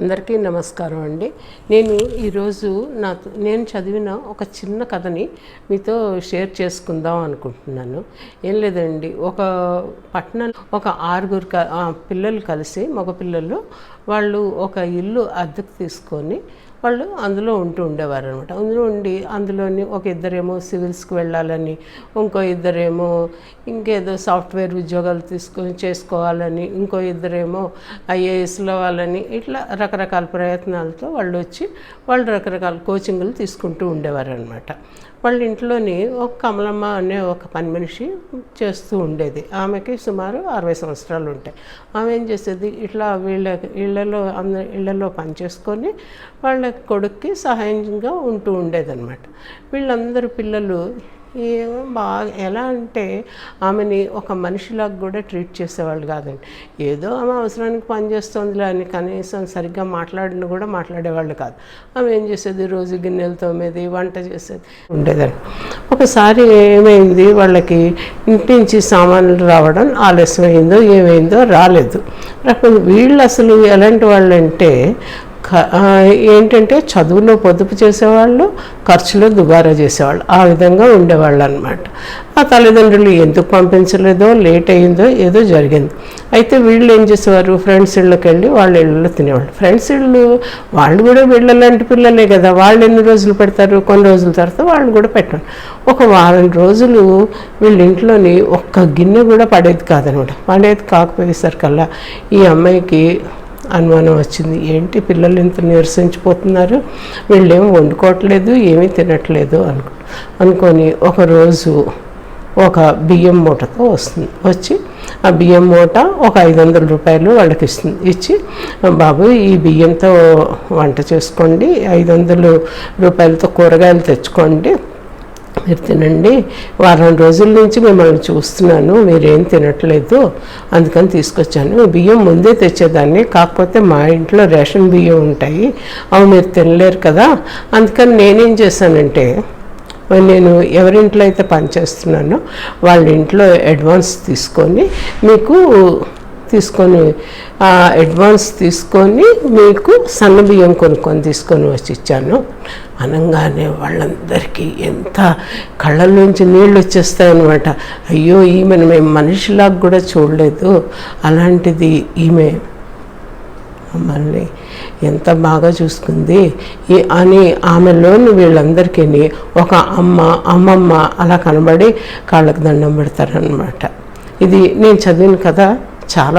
అందరికీ నమస్కారం అండి. నేను ఈరోజు నా నేను చదివిన ఒక చిన్న కథని మీతో షేర్ చేసుకుందాం అనుకుంటున్నాను. ఏం లేదండి ఒక పట్టణం ఒక ఆరుగురు క- పిల్లలు కలిసి మగ పిల్లలు వాళ్ళు ఒక ఇల్లు అద్దెకు తీసుకొని వాళ్ళు అందులో ఉంటూ ఉండేవారు అనమాట అందులో ఉండి అందులోని ఒక ఇద్దరేమో సివిల్స్కి వెళ్ళాలని ఇంకో ఇద్దరేమో ఇంకేదో సాఫ్ట్వేర్ ఉద్యోగాలు తీసుకొని చేసుకోవాలని ఇంకో ఇద్దరేమో ఐఏఎస్లో వాళ్ళని ఇట్లా రకరకాల ప్రయత్నాలతో వాళ్ళు వచ్చి వాళ్ళు రకరకాల కోచింగ్లు తీసుకుంటూ ఉండేవారు అనమాట వాళ్ళ ఇంట్లోని ఒక కమలమ్మ అనే ఒక పని మనిషి చేస్తూ ఉండేది. ఆమెకి సుమారు అరవై సంవత్సరాలు ఉంటాయి. ఆమె ఏం చేసేది? ఇట్లా వీళ్ళ ఇళ్ళలో అందరి ఇళ్ళలో పని చేసుకొని వాళ్ళ కొడుక్కి సహాయంగా ఉంటూ ఉండేదన్నమాట. వీళ్ళందరూ పిల్లలు ఏమో బాగా ఎలా అంటే ఆమెని ఒక మనిషిలాగా కూడా ట్రీట్ చేసేవాళ్ళు కాదండి. ఏదో ఆమె అవసరానికి పనిచేస్తుందిలే అని కనీసం సరిగ్గా మాట్లాడిన కూడా మాట్లాడేవాళ్ళు కాదు. ఆమె ఏం చేసేది? రోజు గిన్నెలు తోమేది వంట చేసేది ఉండేదండి. ఒకసారి ఏమైంది? వాళ్ళకి ఇంటి నుంచి సామాన్లు రావడం ఆలస్యమైందో ఏమైందో రాలేదు. రాకపోతే వీళ్ళు అసలు ఎలాంటి వాళ్ళు అంటే ఏంటంటే చదువులో పొదుపు చేసేవాళ్ళు ఖర్చులో దుబారా చేసేవాళ్ళు ఆ విధంగా ఉండేవాళ్ళు అనమాట ఆ తల్లిదండ్రులు ఎందుకు పంపించలేదో లేట్ అయిందో ఏదో జరిగింది. అయితే వీళ్ళు ఏం చేసేవారు? ఫ్రెండ్స్ ఇళ్ళకి వెళ్ళి వాళ్ళ ఇళ్ళలో తినేవాళ్ళు. ఫ్రెండ్స్ ఇళ్ళు వాళ్ళు కూడా వీళ్ళలాంటి పిల్లలే కదా. వాళ్ళు ఎన్ని రోజులు పెడతారు? కొన్ని రోజుల తర్వాత వాళ్ళు కూడా పెట్టారు. ఒక వారం రోజులు వీళ్ళ ఇంట్లోని ఒక్క గిన్నె కూడా పడేది కాదనమాట. పడేది కాకపోయేసరికల్లా ఈ అమ్మాయికి అనుమానం వచ్చింది. ఏంటి? పిల్లలు ఇంత నీరసించిపోతున్నారు. వీళ్ళేం వండుకోవట్లేదు ఏమీ తినట్లేదు అనుకో అనుకొని ఒకరోజు ఒక బియ్యం మూటతో వస్తుంది. వచ్చి ఆ బియ్యం మూట ఒక ఐదు వందల రూపాయలు వాళ్ళకి ఇస్తుంది. ఇచ్చి బాబు ఈ బియ్యంతో వంట చేసుకోండి. ఐదు వందలు రూపాయలతో కూరగాయలు తెచ్చుకోండి. మీరు తినండి వారం రోజుల నుంచి మిమ్మల్ని చూస్తున్నాను మీరేం తినట్లేదు అందుకని తీసుకొచ్చాను. బియ్యం ముందే తెచ్చేదాన్ని కాకపోతే మా ఇంట్లో రేషన్ బియ్యం ఉంటాయి అవి మీరు తినలేరు కదా. అందుకని నేనేం చేశానంటే నేను ఎవరింట్లో అయితే పనిచేస్తున్నానో వాళ్ళ ఇంట్లో అడ్వాన్స్ తీసుకొని మీకు తీసుకొని అడ్వాన్స్ తీసుకొని మీకు సన్న బియ్యం కొనుక్కొని తీసుకొని వచ్చి ఇచ్చాను. అనగానే వాళ్ళందరికీ ఎంత కళ్ళల్లోంచి నీళ్ళు వచ్చేస్తాయన్నమాట. అయ్యో ఈమెను మేము మనిషిలాగా కూడా చూడలేదు. అలాంటిది ఈమె మమ్మల్ని ఎంత బాగా చూసుకుంది. అని ఆమెలోని వీళ్ళందరికీ ఒక అమ్మ అమ్మమ్మ అలా కనబడి కాళ్ళకు దండం పెడతారనమాట ఇది నేను చదివిన కథ. చాలా